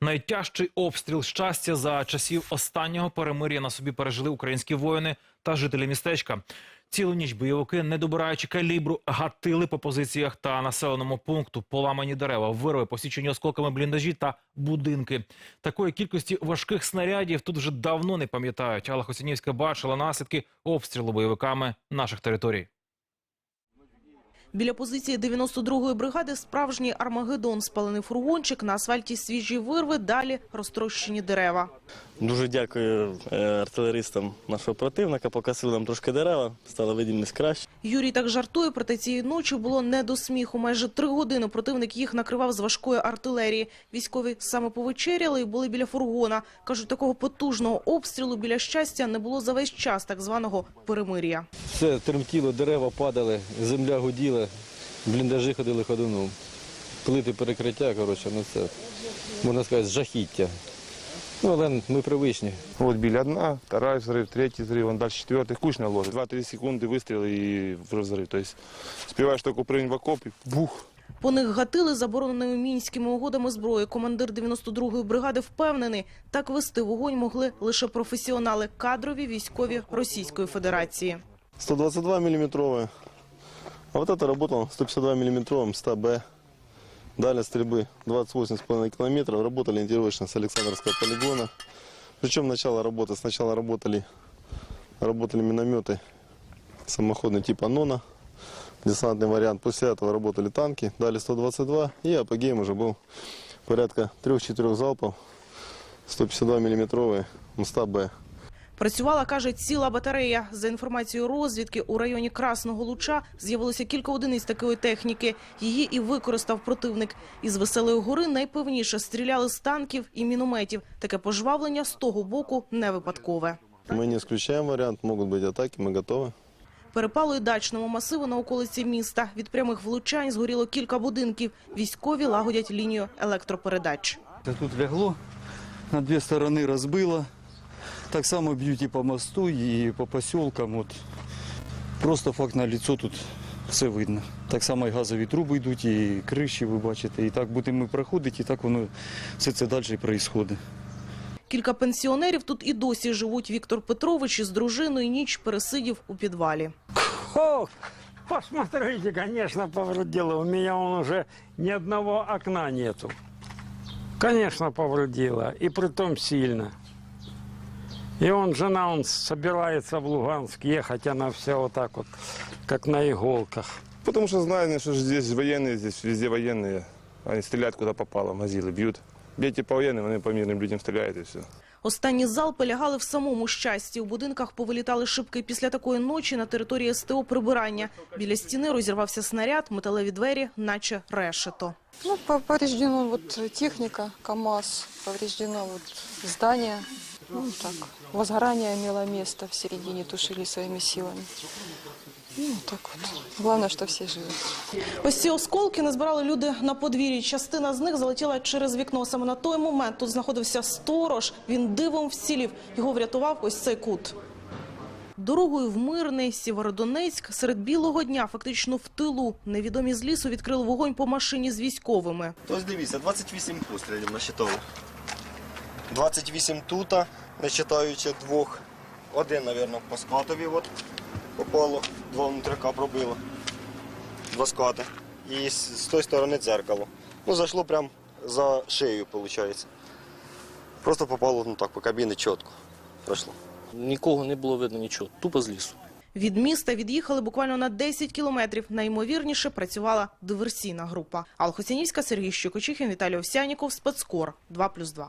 Найтяжчий обстріл щастя за часів останнього перемир'я на собі пережили українські воїни та жителі містечка. Цілу ніч бойовики, не добираючи калібру, гатили по позиціях та населеному пункту, поламані дерева, вирви, посічені осколками бліндажі та будинки. Такої кількості важких снарядів тут вже давно не пам'ятають. Але Хоцінівська бачила наслідки обстрілу бойовиками наших територій. Біля позиції 92-ї бригади справжній армагеддон. Спалений фургончик, на асфальті свіжі вирви, далі розтрощені дерева. Дуже дякую е, артилеристам нашого противника. Покосили нам трошки дерева, стала видимість краще. Юрій так жартує, проте цієї ночі було не до сміху. Майже три години противник їх накривав з важкої артилерії. Військові саме повечеряли і були біля фургона. Кажуть, такого потужного обстрілу біля щастя не було за весь час так званого перемир'я. Все тремтіло, дерева падали, земля гуділа, бліндажі ходили ходуном. Плити перекриття, коротше, ну це, можна сказати, жахіття. Ну, але ми привичні. Вот били одна, вторая взрыв, третий взрыв, он дальше четвертый, кучно ложит. Два-три секунды выстрел и взрыв. То есть успеваешь только прыгнуть в окоп и бух. По них гатили забороненими мінськими угодами зброї. Командир 92-ї бригади впевнений, так вести вогонь могли лише професіонали, кадрові військові Російської Федерації. 122 миллиметровая. А вот это работал 152 миллиметровым 100Б. Дальность стрельбы 28,5 километров. Работали ориентировочно с Александровского полигона. Причем начало работы. Сначала работали, работали минометы самоходные типа «Нона», десантный вариант. После этого работали танки, дали 122. И апогеем уже был порядка 3-4 залпов 152 миллиметровые 100Б. Працювала, каже, ціла батарея. За інформацією розвідки, у районі Красного Луча з'явилося кілька одиниць такої техніки. Її і використав противник. Із Веселої гори найпевніше стріляли з танків і мінометів. Таке пожвавлення з того боку не випадкове. Мы не исключаем вариант, могут быть атаки, мы готовы. Перепалує дачному масиву на околиці міста. Від прямих влучань згоріло кілька будинків. Військові лагодять лінію електропередач. Це Тут лягло, на дві сторони розбило. Так само б'ють і по мосту, і по поселкам. От. Просто факт на лицо тут все видно. Так само і газові труби йдуть, і криші, ви бачите. І так будемо ми проходити, і так воно все це далі і відбувається. Кілька пенсіонерів тут і досі живуть. Віктор Петрович із дружиною ніч пересидів у підвалі. Ох, посмотрите, конечно, повредило. У меня он уже ни одного окна нету. Конечно, повредило. И притом сильно. И он, жена, он собирается в Луганск ехать, она вся вот так вот, как на иголках. Потому что знают, что здесь военные, здесь везде военные. Они стреляют куда попало, мазилы бьют. Бейте по военным, они по мирным людям стреляют и все. Останні залпи лягали в самому щасті. У будинках повилітали шибки. Після такої ночі на території СТО прибирання. Біля стіни розірвався снаряд, металеві двері, наче решето. Ну, по- повреждено вот техника, КАМАЗ, повреждено вот здание. Ну, так, возгорание имело место в середине, тушили своими силами. Ну, так вот. Главное, что все живы. Ось ці осколки назбирали люди на подвір'ї. Частина з них залетіла через вікно. Саме на той момент тут знаходився сторож. Він дивом вцілів. Його врятував ось цей кут. Дорогою в Мирний, Сєвєродонецьк, серед білого дня, фактично в тилу, невідомі з лісу відкрили вогонь по машині з військовими. Ось дивіться, 28 пострілів на насчитали. 28 тут, не вважаючи двох. Один, мабуть, по скатові от, попало, два внутряка пробило. Два скати. І з, з тої сторони дзеркало. Ну, зайшло прямо за шею, виходить. Просто попало ну так, по кабіні чітко. Пройшло. Нікого не було видно нічого, тупо з лісу. Від міста від'їхали буквально на 10 кілометрів. Найімовірніше працювала диверсійна група. Алхоцянівська, Сергій Щукочихін, Віталій Овсяніков, Спецкор 2+,2.